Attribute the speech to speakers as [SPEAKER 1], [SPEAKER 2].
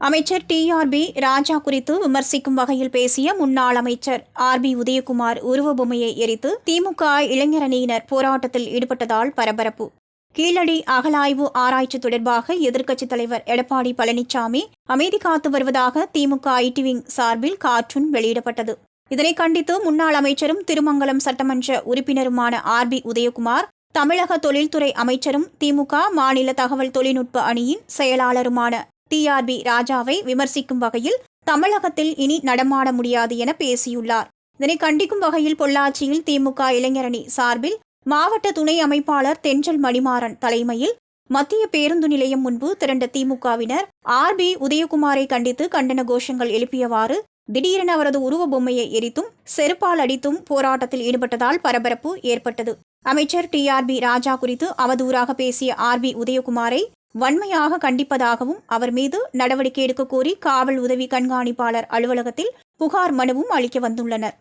[SPEAKER 1] அமைச்சர் டிஆர்பி ராஜா குறித்து விமர்சிக்கும் வகையில் பேசிய முன்னாள் அமைச்சர் ஆர்பி உதயகுமார் உருவபொம்மையை எரித்து திமுக இளைஞரணியினர் போராட்டத்தில் ஈடுபட்டதால் பரபரப்பு. கீழடி அகலாய்வு ஆராய்ச்சி தொடர்பாக எதிர்க்கட்சித் தலைவர் எடப்பாடி பழனிசாமி அமைதி காத்து வருவதாக திமுக ஐடி விங் சார்பில் கார்ட்டூன் வெளியிடப்பட்டது. இதனை கண்டித்து முன்னாள் அமைச்சரும் திருமங்கலம் சட்டமன்ற உறுப்பினருமான ஆர்பி உதயகுமார் தமிழக தொழில்துறை அமைச்சரும் திமுக மாநில தகவல் தொழில்நுட்ப அணியின் செயலாளருமான டிஆர்பி ராஜாவை விமர்சிக்கும் வகையில் தமிழகத்தில் இனி நடமாட முடியாது என பேசியுள்ளார். இதனை கண்டிக்கும் வகையில் பொள்ளாச்சியில் திமுக இளைஞரணி சார்பில் மாவட்ட துணை அமைப்பாளர் தென்றல் மணிமாறன் தலைமையில் மத்திய பேருந்து நிலையம் முன்பு திரண்ட திமுகவினர் ஆர்பி உதயகுமாரை கண்டித்து கண்டன கோஷங்கள் எழுப்பியவாறு திடீரென அவரது உருவ பொம்மையை எரித்தும் செருப்பால் அடித்தும் போராட்டத்தில் ஈடுபட்டதால் பரபரப்பு ஏற்பட்டது. அமைச்சர் டிஆர்பி ராஜா குறித்து அவதூறாக பேசிய ஆர் பி உதயகுமாரை வன்மையாக கண்டிப்பதாகவும் அவர் மீது நடவடிக்கை எடுக்க கோரி காவல் உதவி கண்காணிப்பாளர் அலுவலகத்தில் புகார் மனுவும் அளிக்க வந்துள்ளனர்.